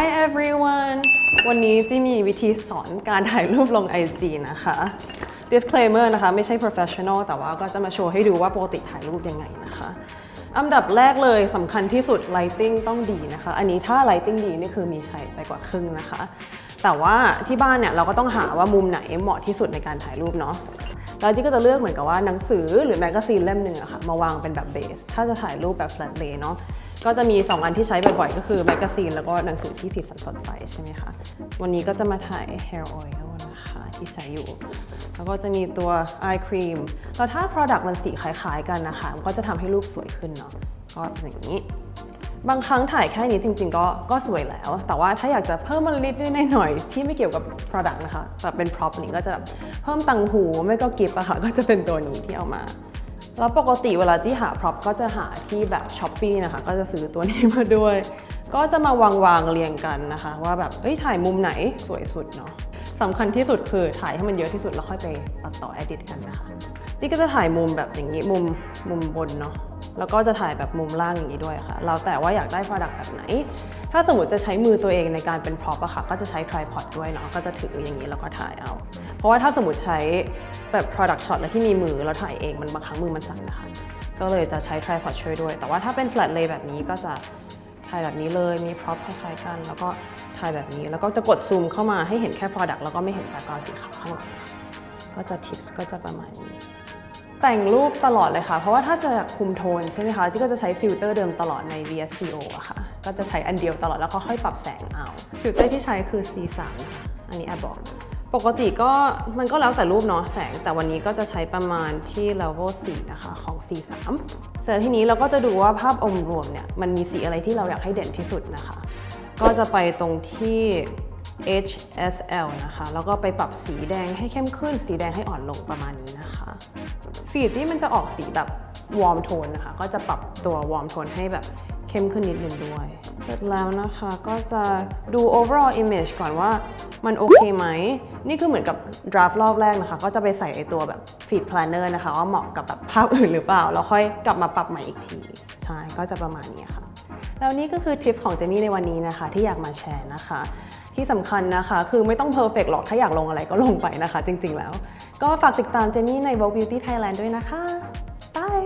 Hi everyone วันนี้จีมีวิธีสอนการถ่ายรูปลง IG นะคะ disclaimer นะคะ ไม่ใช่ professional แต่ว่าก็จะมาโชว์ให้ดูว่าปกติถ่ายรูปยังไงนะคะ อันดับแรกเลยสำคัญที่สุด lighting ต้องดีนะคะ อันนี้ถ้า lighting ดีนี่คือมีชัยไปกว่าครึ่งนะคะ แต่ว่าที่บ้านเนี่ยเราก็ต้องหาว่ามุมไหนเหมาะที่สุดในการถ่ายรูปเนาะ แล้วที่ก็จะเลือกเหมือนกับว่าหนังสือหรือแมกกาซีนเล่มหนึ่งอะค่ะมาวางเป็นแบบเบส ถ้าจะถ่ายรูปแบบ flat lay เนาะก็จะมี 2 อันที่ใช้บ่อยๆ ก็คือแมกกาซีนแล้วก็หนังสือที่สีสันสดใสใช่ไหมคะ วันนี้ก็จะมาถ่าย hair oil นะคะที่ใช้อยู่ แล้วก็จะมีตัว eye cream แล้วถ้า product มันสีคล้ายๆกันนะคะมันก็จะทำให้รูปสวยขึ้นเนาะก็อย่างนี้ บางครั้งถ่ายแค่นี้จริง ๆ ก็ก็สวยแล้ว แต่ว่าถ้าอยากจะเพิ่มมานิดๆหน่อยที่ไม่เกี่ยวกับ product นะคะแบบเป็น prop นี้ก็จะแบบเพิ่มตังหูไม่ก็กิฟต์อะค่ะก็จะเป็นตัวนี้ที่เอามาแล้วปกติเวลาที่หา prop ก็จะหาที่แบบ s h อ p e e นะคะ ก็จะซื้อตัวนี้มาด้วย ก็จะมาวางวางเรียงกันนะคะ ว่าแบบเอ้ยถ่ายมุมไหนสวยสุดเนาะสำคัญที่สุดคือถ่ายให้มันเยอะที่สุดแล้วค่อยไปตัดต่อ edit กันนะคะนี่ก็จะถ่ายมุมแบบอย่างนี้มุมมุมบนเนาะ แล้วก็จะถ่ายแบบมุมล่างอย่างนี้ด้วยค่ะ เราแต่ว่าอยากได้ product แบบไหน ถ้าสมมติจะใช้มือตัวเองในการเป็น prop อะค่ะ ก็จะใช้ tripod ด้วยเนาะ ก็จะถืออย่างนี้แล้วก็ถ่ายเอา เพราะว่าถ้าสมมติใช้แบบ product shot แล้วที่มีมือแล้วถ่ายเองมันบางครั้งมือมันสั่นนะคะ ก็เลยจะใช้ tripod ช่วยด้วย แต่ว่าถ้าเป็น flat lay แบบนี้ก็จะถ่ายแบบนี้เลย มี prop คล้ายๆกัน แล้วก็ถ่ายแบบนี้ แล้วก็จะกดซูมเข้ามาให้เห็นแค่ product แล้วก็ไม่เห็นแบ็คกราวด์สีขาวข้างหลัง ก็จะ tips ก็จะประมาณนี้ แต่งรูปตลอดเลยค่ะ เพราะว่าถ้าจะคุมโทนใช่ไหมคะ ที่ก็จะใช้ฟิลเตอร์เดิมตลอดใน VSCO อะค่ะ ก็จะใช้อันเดียวตลอดแล้วก็ค่อยปรับแสงเอา ฟิลเตอร์ที่ใช้คือ C3 ค่ะอันนี้แอบบอก ปกติก็มันก็แล้วแต่รูปเนาะแสง แต่วันนี้ก็จะใช้ประมาณที่ level 4นะคะของ C3 เสร็จทีนี้เราก็จะดูว่าภาพองค์รวมเนี่ยมันมีสีอะไรที่เราอยากให้เด่นที่สุดนะคะ ก็จะไปตรงที่ HSL นะคะ แล้วก็ไปปรับสีแดงให้เข้มขึ้น สีแดงให้อ่อนลงประมาณนี้นะคะ ฟีดที่มันจะออกสีแบบวอร์มโทนนะคะ ก็จะปรับตัววอร์มโทนให้แบบเข้มขึ้นนิดนึงด้วย เสร็จแล้วนะคะก็จะดู overall image ก่อนว่ามันโอเคไหม นี่คือเหมือนกับ draft รอบแรกนะคะ ก็จะไปใส่ไอตัวแบบ feed planner นะคะว่าเหมาะกับแบบภาพอื่นหรือเปล่า แล้วค่อยกลับมาปรับใหม่อีกที ใช่ ก็จะประมาณนี้ค่ะ แล้วนี่ก็คือทิปของเจมี่ในวันนี้นะคะ ที่อยากมาแชร์นะคะ ที่สำคัญนะคะ คือไม่ต้องเพอร์เฟกหรอกถ้าอยากลงอะไรก็ลงไปนะคะ จริงๆแล้ว ก็ฝากติดตามเจมี่ใน Vogue Beauty Thailand ด้วยนะคะบาย